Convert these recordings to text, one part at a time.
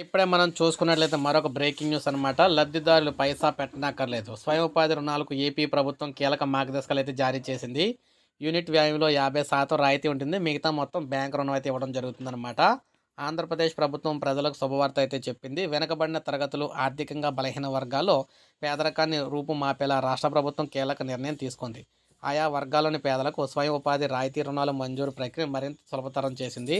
ఇప్పుడే మనం చూసుకున్నట్లయితే మరొక బ్రేకింగ్ న్యూస్ అనమాట లబ్ధిదారులు పైసా పెట్టనక్కర్లేదు. స్వయం ఉపాధి రుణాలకు ఏపీ ప్రభుత్వం కీలక మార్గదర్శకాలు అయితే జారీ చేసింది. యూనిట్ వ్యాయంలో యాభై శాతం రాయితీ ఉంటుంది. మిగతా మొత్తం బ్యాంక్ రుణం అయితే ఇవ్వడం జరుగుతుందన్నమాట. ఆంధ్రప్రదేశ్ ప్రభుత్వం ప్రజలకు శుభవార్త అయితే చెప్పింది. వెనుకబడిన తరగతులు ఆర్థికంగా బలహీన వర్గాల్లో పేదరికాన్ని రూపుమాపేలా రాష్ట్ర ప్రభుత్వం కీలక నిర్ణయం తీసుకుంది. ఆయా వర్గాల్లోని పేదలకు స్వయం ఉపాధి రాయితీ రుణాలు మంజూరు ప్రక్రియ మరింత సులభతరం చేసింది.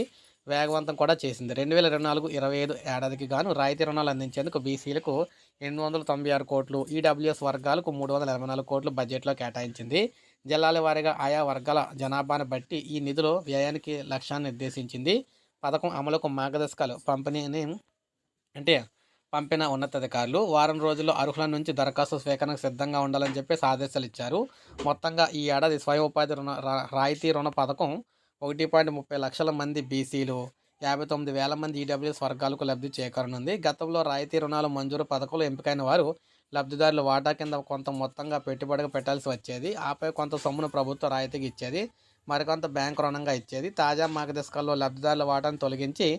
వేగవంతం కూడా చేసింది. రెండు వేల ఇరవై నాలుగు ఇరవై ఐదు ఏడాదికి గాను రాయితీ రుణాలు అందించేందుకు బీసీలకు ఎనిమిది వందల తొంభై ఆరు కోట్లు ఈడబ్ల్యూఎస్ వర్గాలకు మూడు వందల ఇరవై నాలుగు కోట్లు బడ్జెట్లో కేటాయించింది. జిల్లాల వారీగా ఆయా వర్గాల జనాభాను బట్టి ఈ నిధులు వ్యయానికి లక్ష్యాన్ని నిర్దేశించింది. పథకం అమలుకు మార్గదర్శకాలు పంపిణీని అంటే పంపిన ఉన్నతాధికారులు వారం రోజుల్లో అర్హుల నుంచి దరఖాస్తు స్వీకరణకు సిద్ధంగా ఉండాలని చెప్పేసి ఆదేశాలు ఇచ్చారు. మొత్తంగా ఈ ఏడాది స్వయం ఉపాధి రుణ రాయితీ రుణ పథకం ఒకటి పాయింట్ ముప్పై లక్షల మంది బీసీలు యాభై తొమ్మిది వేల మంది ఈడబ్ల్యూఎస్ వర్గాలకు లబ్ధి చేకూరనుంది. గతంలో రాయితీ రుణాలు మంజూరు పథకంలో ఎంపికైన వారు లబ్ధిదారులు వాటా కింద కొంత మొత్తంగా పెట్టుబడిగా పెట్టాల్సి వచ్చేది. ఆపై కొంత సొమ్మును ప్రభుత్వం రాయితీకి ఇచ్చేది మరికొంత బ్యాంకు రుణంగా ఇచ్చేది. తాజా మార్గదర్శకాల్లో లబ్ధిదారుల వాటాను తొలగించి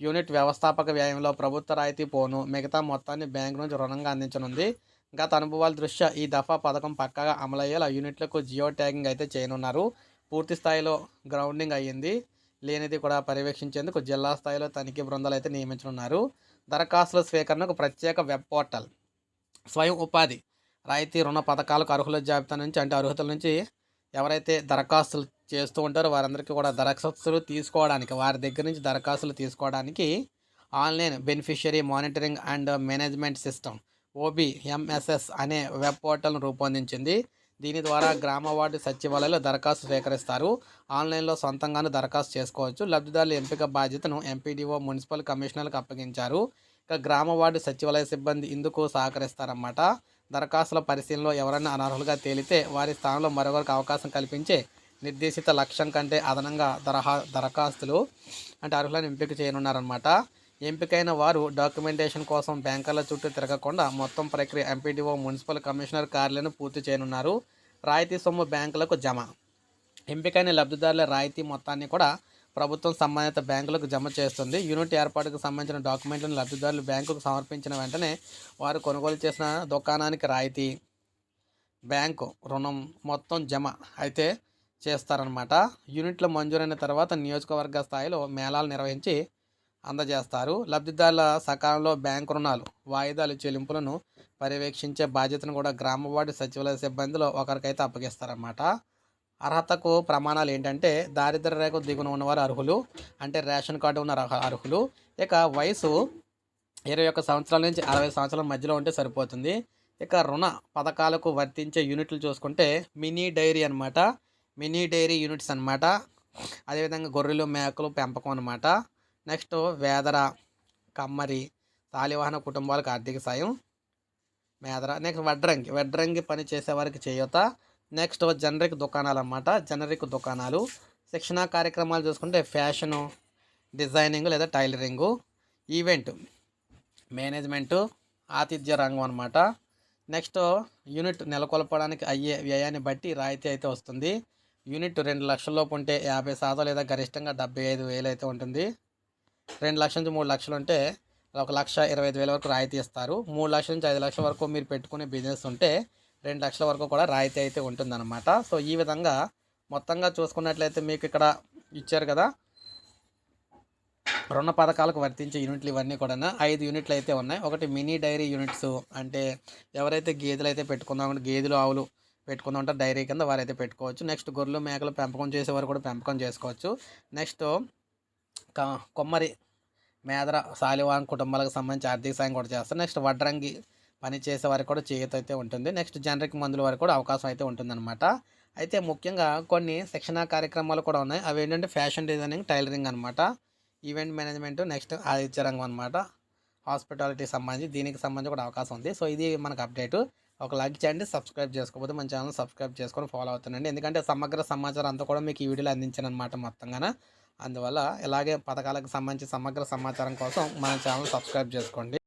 యూనిట్ వ్యవస్థాపక వ్యయంలో ప్రభుత్వ రాయితీ పోను మిగతా మొత్తాన్ని బ్యాంకు నుంచి రుణంగా అందించనుంది. గత అనుభవాల దృష్ట్యా ఈ దఫా పథకం పక్కగా అమలయ్యేలా యూనిట్లకు జియో ట్యాగింగ్ అయితే చేయనున్నారు. పూర్తి స్థాయిలో గ్రౌండింగ్ అయ్యింది. లేనిది కూడా పర్యవేక్షించేందుకు జిల్లా స్థాయిలో తనిఖీ బృందాలు అయితే నియమించనున్నారు. దరఖాస్తుల స్వీకరణకు ప్రత్యేక వెబ్ పోర్టల్ స్వయం ఉపాధి రాయితీ రుణ పథకాలకు అర్హుల జాబితా నుంచి అంటే అర్హతల నుంచి ఎవరైతే దరఖాస్తులు చేస్తూ ఉంటారో వారందరికీ కూడా దరఖాస్తులు తీసుకోవడానికి వారి దగ్గర నుంచి దరఖాస్తులు తీసుకోవడానికి online beneficiary monitoring and management system OB MSS అనే వెబ్ పోర్టల్ను రూపొందించింది. దీని ద్వారా గ్రామ వార్డు సచివాలయంలో దరఖాస్తు స్వీకరిస్తారు ఆన్లైన్లో సొంతంగానే దరఖాస్తు చేసుకోవచ్చు. లబ్ధిదారుల ఎంపిక బాధ్యతను ఎంపీడీఓ మున్సిపల్ కమిషనర్లకు అప్పగించారు. ఇక గ్రామ వార్డు సచివాలయ సిబ్బంది ఇందుకు సహకరిస్తారన్నమాట. దరఖాస్తుల పరిశీలనలో ఎవరైనా అనర్హులుగా తేలితే వారి స్థానంలో మరొకరికి అవకాశం కల్పించే నిర్దేశిత లక్ష్యం కంటే అదనంగా దరహా దరఖాస్తులు అంటే అర్హులను ఎంపిక చేయనున్నారన్నమాట. ఎంపికైన వారు డాక్యుమెంటేషన్ కోసం బ్యాంకర్ల చుట్టూ తిరగకుండా మొత్తం ప్రక్రియ ఎంపీడీఓ మున్సిపల్ కమిషనర్ కార్యాలయం పూర్తి చేయనున్నారు. రాయితీ సొమ్ము బ్యాంకులకు జమ. ఎంపికైన లబ్ధిదారుల రాయితీ మొత్తాన్ని కూడా ప్రభుత్వం సంబంధిత బ్యాంకులకు జమ చేస్తుంది. యూనిట్ ఏర్పాటుకు సంబంధించిన డాక్యుమెంట్లను లబ్ధిదారులు బ్యాంకుకు సమర్పించిన వెంటనే వారు కొనుగోలు చేసిన దుకాణానికి రాయితీ బ్యాంకు రుణం మొత్తం జమ అయితే చేస్తారనమాట యూనిట్లు మంజూరైన తర్వాత నియోజకవర్గ స్థాయిలో మేళాలు నిర్వహించి అందజేస్తారు. లబ్ధిదారుల సకాలంలో బ్యాంకు రుణాలు వాయిదాలు చెల్లింపులను పర్యవేక్షించే బాధ్యతను కూడా గ్రామ వార్డు సచివాలయ సిబ్బందిలో ఒకరికైతే అప్పగిస్తారన్నమాట. అర్హతకు ప్రమాణాలు ఏంటంటే దారిద్ర్య రేఖ దిగున ఉన్నవారు అర్హులు అంటే రేషన్ కార్డు ఉన్న అర్హ- అర్హులు. ఇక వయసు ఇరవై ఒక్క సంవత్సరాల నుంచి అరవై సంవత్సరాల మధ్యలో ఉంటే సరిపోతుంది. ఇక రుణ పథకాలకు వర్తించే యూనిట్లు చూసుకుంటే మినీ డైరీ అన్నమాట. మినీ డైరీ యూనిట్స్ అన్నమాట. అదేవిధంగా గొర్రెలు మేకలు పెంపకం అనమాట నెక్స్ట్ వేదర కమ్మరి శాలివాహన కుటుంబాలకు ఆర్థిక సాయం. మేదర నెక్స్ట్ వడ్రంగి. వడ్రంగి పని చేసేవారికి చేయూత. నెక్స్ట్ జనరిక్ దుకాణాలు అన్నమాట జనరిక్ దుకాణాలు. శిక్షణా కార్యక్రమాలు చూసుకుంటే ఫ్యాషను డిజైనింగ్ లేదా టైలరింగు. ఈవెంట్ మేనేజ్మెంటు ఆతిథ్య రంగం అనమాట నెక్స్ట్ యూనిట్ నెలకొల్పడానికి అయ్యే వ్యయాన్ని బట్టి రాయితీ అయితే వస్తుంది. యూనిట్ రెండు లక్షల లోపు ఉంటే యాభై శాతం లేదా గరిష్టంగా డెబ్బై ఐదు వేలు అయితే ఉంటుంది. రెండు లక్షల నుంచి మూడు లక్షలు ఉంటే ఒక లక్ష ఇరవై ఐదు వేల వరకు రాయితీ ఇస్తారు. మూడు లక్షల నుంచి ఐదు లక్షల వరకు మీరు పెట్టుకునే బిజినెస్ ఉంటే రెండు లక్షల వరకు కూడా రాయితీ అయితే ఉంటుందన్నమాట. సో ఈ విధంగా మొత్తంగా చూసుకున్నట్లయితే మీకు ఇక్కడ ఇచ్చారు కదా. రుణ పథకాలకు వర్తించే యూనిట్లు ఇవన్నీ కూడా ఐదు యూనిట్లు అయితే ఉన్నాయి. ఒకటి మినీ డైరీ యూనిట్స్ అంటే ఎవరైతే గేదెలు అయితే పెట్టుకుందాం గేదెలు ఆవులు పెట్టుకుందాం అంటే డైరీ కింద వారైతే పెట్టుకోవచ్చు. నెక్స్ట్ గొర్రెలు మేకలు పెంపకం చేసేవారు కూడా పెంపకం చేసుకోవచ్చు. నెక్స్ట్ కొమ్మరి మేదర సాలివాన్ కుటుంబాలకు సంబంధించి ఆర్థిక సాయం కూడా చేస్తారు. నెక్స్ట్ వడ్రంగి పని చేసే వారికి కూడా చేయూత అయితే ఉంటుంది. నెక్స్ట్ జనరిక్ మందుల వారికి కూడా అవకాశం అయితే ఉంటుందన్నమాట. అయితే ముఖ్యంగా కొన్ని శిక్షణా కార్యక్రమాలు కూడా ఉన్నాయి. అవి ఏంటంటే ఫ్యాషన్ డిజైనింగ్ టైలరింగ్ అనమాట ఈవెంట్ మేనేజ్మెంట్ నెక్స్ట్ ఆదిత్య రంగం అనమాట హాస్పిటాలిటీ సంబంధించి దీనికి సంబంధించి కూడా అవకాశం ఉంది. సో ఇది మనకు అప్డేట్. ఒక లైక్ చేయండి సబ్స్క్రైబ్ చేసుకోకపోతే మన ఛానల్ సబ్స్క్రైబ్ చేసుకొని ఫాలో అవుతుండండి. ఎందుకంటే సమగ్ర సమాచారం అంతా కూడా మీకు ఈ వీడియోలో అందించాను అనమాట మొత్తంగా అందువల్ల ఇలాగే పథకాలకు సంబంధించి సమగ్ర సమాచారం కోసం మన ఛానల్ సబ్స్క్రైబ్ చేసుకోండి.